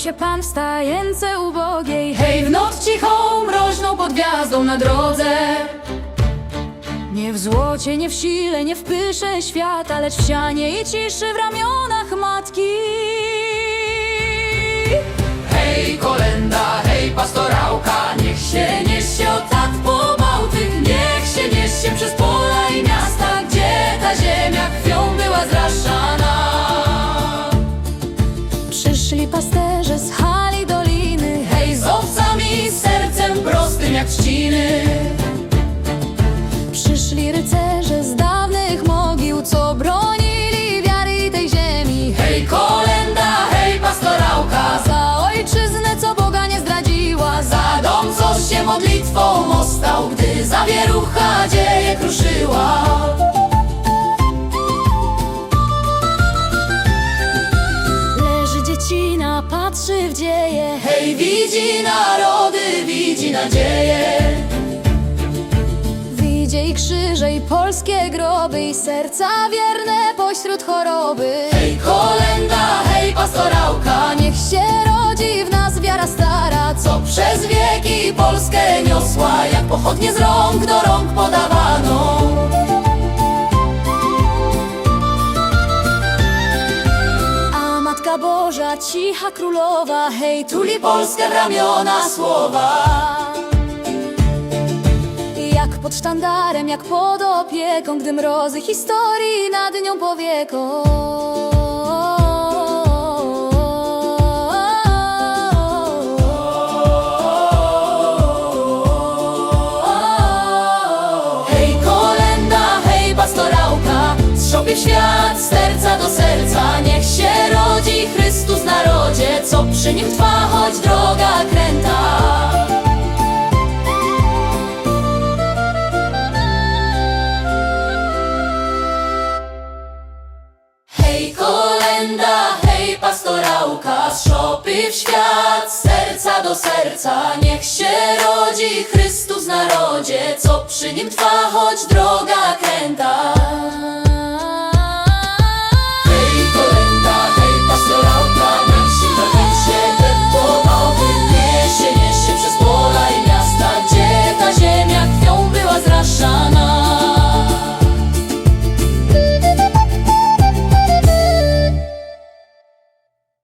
się Pan w stajence ubogiej. Hej, w noc cichą, mroźną pod gwiazdą na drodze. Nie w złocie, nie w sile, nie w pysze świata Lecz w sianie i ciszy w ramionach matki modlitwą mostał Gdy zawierucha dzieje kruszyła. Leży dziecina, patrzy w dzieje. Hej, widzi narody, widzi nadzieję Widzi i krzyże i polskie groby I serca wierne pośród choroby. Hej, kolenda, hej, pastorałka. Niech się rodzi w nas wiara stara Co przez wieki Polskę niosła Jak pochodnie z rąk do rąk podawano. A Matka Boża, cicha królowa Hej, Tuli Polskę w ramiona słowa. Jak pod sztandarem, jak pod opieką Gdy mrozy historii nad nią powieką Zszopie świat serca do serca. Niech się rodzi Chrystus narodzie. Co przy nim trwa, choć droga kręta. Hej kolenda, hej pastorałka. Z szopy w świat, serca do serca. Niech się rodzi Chrystus narodzie. Co przy nim trwa, choć droga